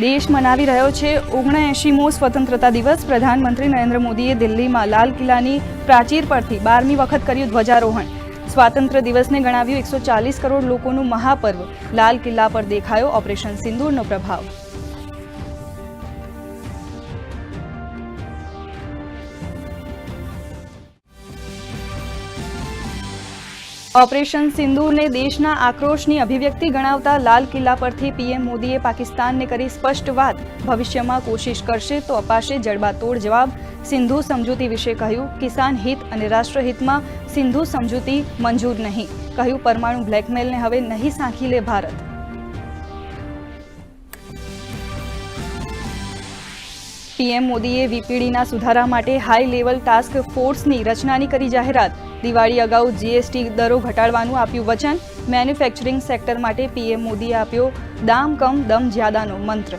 દેશ મનાવી રહ્યો છે. ઓગણએંશીમો સ્વતંત્રતા દિવસ પ્રધાનમંત્રી નરેન્દ્ર મોદીએ દિલ્હીમાં લાલ કિલ્લાની પ્રાચીર પરથી બારમી વખત કર્યું ધ્વજારોહણ. સ્વાતંત્ર્ય દિવસને ગણાવ્યું એકસો ચાલીસ કરોડ લોકોનું મહાપર્વ. લાલ કિલ્લા પર દેખાયો ઓપરેશન સિંદૂરનો પ્રભાવ. ઓપરેશન સિંદૂરને દેશના આક્રોશની અભિવ્યક્તિ ગણાવતા લાલ કિલ્લા પરથી પીએમ મોદીએ પાકિસ્તાનને કરી સ્પષ્ટ વાત. ભવિષ્યમાં કોશિશ કરશે તો અપાશે જડબાતોડ જવાબ. સિંધુ સમજૂતી વિશે કહ્યું, કિસાન હિત અને રાષ્ટ્રહિતમાં સિંધુ સમજૂતી મંજૂર નહીં. કહ્યું, પરમાણુ બ્લેકમેલને હવે નહીં સાંખી લે ભારત. પીએમ મોદીએ વીપીડીના સુધારા માટે હાઈ લેવલ ટાસ્ક ફોર્સની રચનાની કરી જાહેરાત. દિવાળી અગાઉ જીએસટી દરો ઘટાડવાનું આપ્યું વચન. મેન્યુફેક્ચરિંગ સેક્ટર માટે પીએમ મોદીએ આપ્યો દામ કમ, દમ જ્યાદાનો મંત્ર.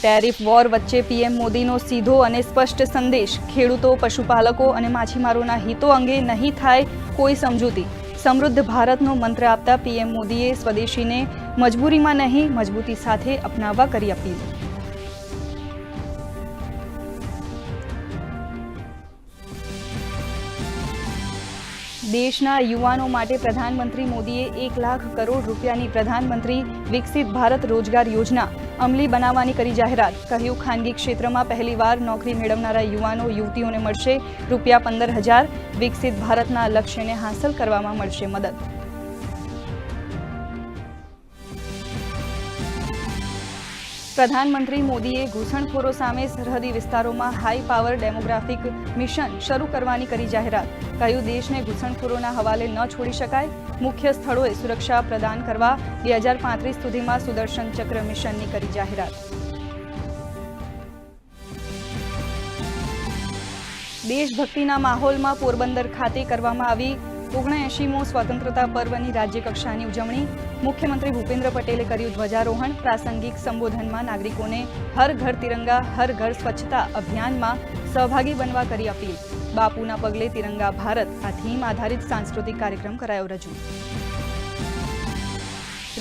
ટેરિફ વોર વચ્ચે પીએમ મોદીનો સીધો અને સ્પષ્ટ સંદેશ. ખેડૂતો, પશુપાલકો અને માછીમારોના હિતો અંગે નહીં થાય કોઈ સમજૂતી. સમૃદ્ધ ભારતનો મંત્ર આપતા પીએમ મોદીએ સ્વદેશીને મજબૂરીમાં નહીં, મજબૂતી સાથે અપનાવવા કરી અપીલ. દેશના યુવાનો માટે પ્રધાનમંત્રી મોદીએ એક લાખ કરોડ રૂપિયાની પ્રધાનમંત્રી વિકસિત ભારત રોજગાર યોજના અમલી બનાવવાની કરી જાહેરાત. કહ્યું, ખાનગી ક્ષેત્રમાં પહેલીવાર નોકરી મેળવનારા યુવાનો, યુવતીઓને મળશે રૂપિયા પંદર હજાર. વિકસિત ભારતના લક્ષ્યને હાંસલ કરવામાં મળશે મદદ. પ્રધાનમંત્રી મોદીએ ઘૂસણખોરો સામે સરહદી વિસ્તારોમાં હાઈ પાવર ડેમોગ્રાફિક મિશન શરૂ કરવાની કરી જાહેરાત. કહ્યું, દેશને ઘૂસણખોરોના હવાલે ન છોડી શકાય. મુખ્ય સ્થળોએ સુરક્ષા પ્રદાન કરવા બે હજાર પાંત્રીસ સુધીમાં સુદર્શન ચક્ર મિશનની કરી જાહેરાત. દેશભક્તિના માહોલમાં પોરબંદર ખાતે કરવામાં આવી ઓગણએંશીમો સ્વતંત્રતા પર્વની રાજ્યકક્ષાની ઉજવણી મુખ્યમંત્રી ભૂપેન્દ્ર પટેલે કર્યું ધ્વજારોહણ. પ્રાસંગિક સંબોધનમાં નાગરિકોને હર ઘર તિરંગા, હર ઘર સ્વચ્છતા અભિયાનમાં સહભાગી બનવા કરી અપીલ. બાપુના પગલે તિરંગા ભારત આ થીમ આધારિત સાંસ્કૃતિક કાર્યક્રમ કરાયો રજૂ.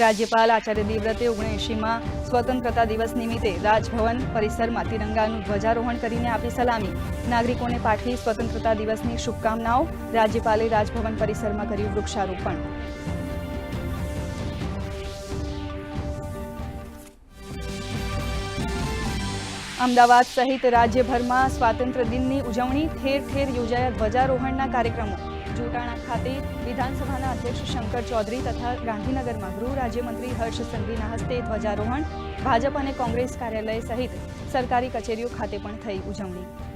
રાજ્યપાલ આચાર્ય દેવવ્રતે ઓગણએંશીમાં સ્વતંત્રતા દિવસ નિમિત્તે રાજભવન પરિસરમાં તિરંગાનું ધ્વજારોહણ કરીને આપી સલામી. નાગરિકોને પાઠવી સ્વતંત્રતા દિવસની શુભકામનાઓ રાજ્યપાલે રાજભવન પરિસરમાં કર્યું વૃક્ષારોપણ. અમદાવાદ સહિત રાજ્યભરમાં સ્વાતંત્ર્ય દિનની ઉજવણી ઠેર ઠેર યોજાયા ધ્વજારોહણના કાર્યક્રમો. જોટાણા ખાતે વિધાનસભાના અધ્યક્ષ શંકર ચૌધરી તથા ગાંધીનગરમાં ગૃહ રાજ્યમંત્રી હર્ષ સંઘવીના હસ્તે ધ્વજારોહણ, ભાજપ અને કોંગ્રેસ કાર્યાલય સહિત સરકારી કચેરીઓ ખાતે પણ થઈ ઉજવણી.